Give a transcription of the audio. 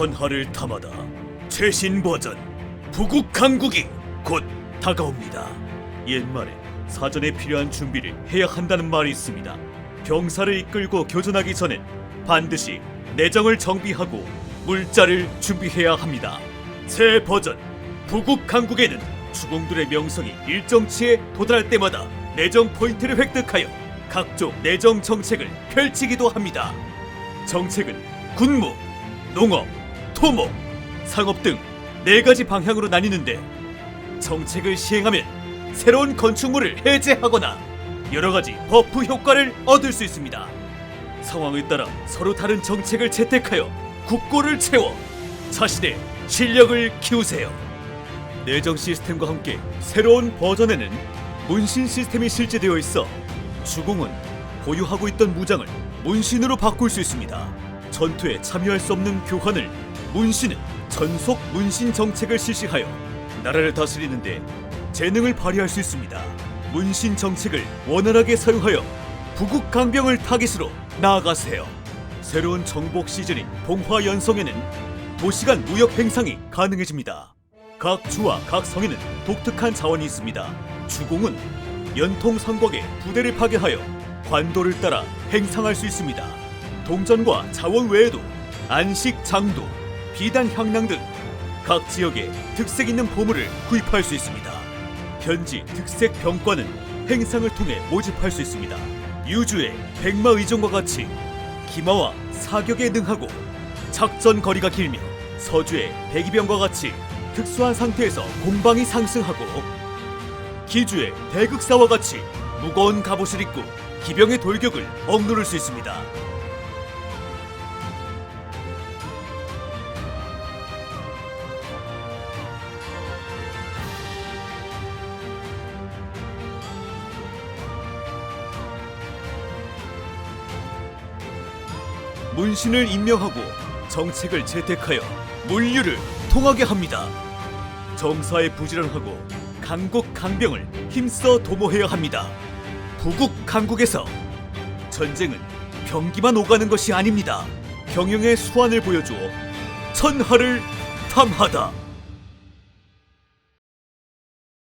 천하를 탐하다 최신 버전 부국 강국이 곧 다가옵니다. 옛말에 사전에 필요한 준비를 해야 한다는 말이 있습니다. 병사를 이끌고 교전하기 전엔 반드시 내정을 정비하고 물자를 준비해야 합니다. 새 버전 부국 강국에는 주공들의 명성이 일정치에 도달할 때마다 내정 포인트를 획득하여 각종 내정 정책을 펼치기도 합니다. 정책은 군무, 농업, 토목, 상업 등 네 가지 방향으로 나뉘는데 정책을 시행하면 새로운 건축물을 해제하거나 여러 가지 버프 효과를 얻을 수 있습니다. 상황에 따라 서로 다른 정책을 채택하여 국고를 채워 자신의 실력을 키우세요. 내정 시스템과 함께 새로운 버전에는 문신 시스템이 실제되어 있어 주공은 보유하고 있던 무장을 문신으로 바꿀 수 있습니다. 전투에 참여할 수 없는 교환을 문신은 전속 문신 정책을 실시하여 나라를 다스리는데 재능을 발휘할 수 있습니다. 문신 정책을 원활하게 사용하여 부국 강병을 타깃으로 나아가세요. 새로운 정복 시즌인 동화 연성에는 도시간 무역 행상이 가능해집니다. 각 주와 각 성에는 독특한 자원이 있습니다. 주공은 연통 성곽에 부대를 파괴하여 관도를 따라 행상할 수 있습니다. 동전과 자원 외에도 안식 장도, 비단 향낭 등각 지역에 특색 있는 보물을 구입할 수 있습니다. 현지 특색 병과는 행상을 통해 모집할 수 있습니다. 유주의 백마 의존과 같이 기마와 사격에 능하고 작전 거리가 길며 서주의 백이병과 같이 특수한 상태에서 공방이 상승하고 기주의 대극사와 같이 무거운 갑옷을 입고 기병의 돌격을 억누를 수 있습니다. 문신을 임명하고 정책을 채택하여 물류를 통하게 합니다. 정사에 부지런하고 강국 강병을 힘써 도모해야 합니다. 부국 강국에서 전쟁은 병기만 오가는 것이 아닙니다. 경영의 수완을 보여주어 천하를 탐하다.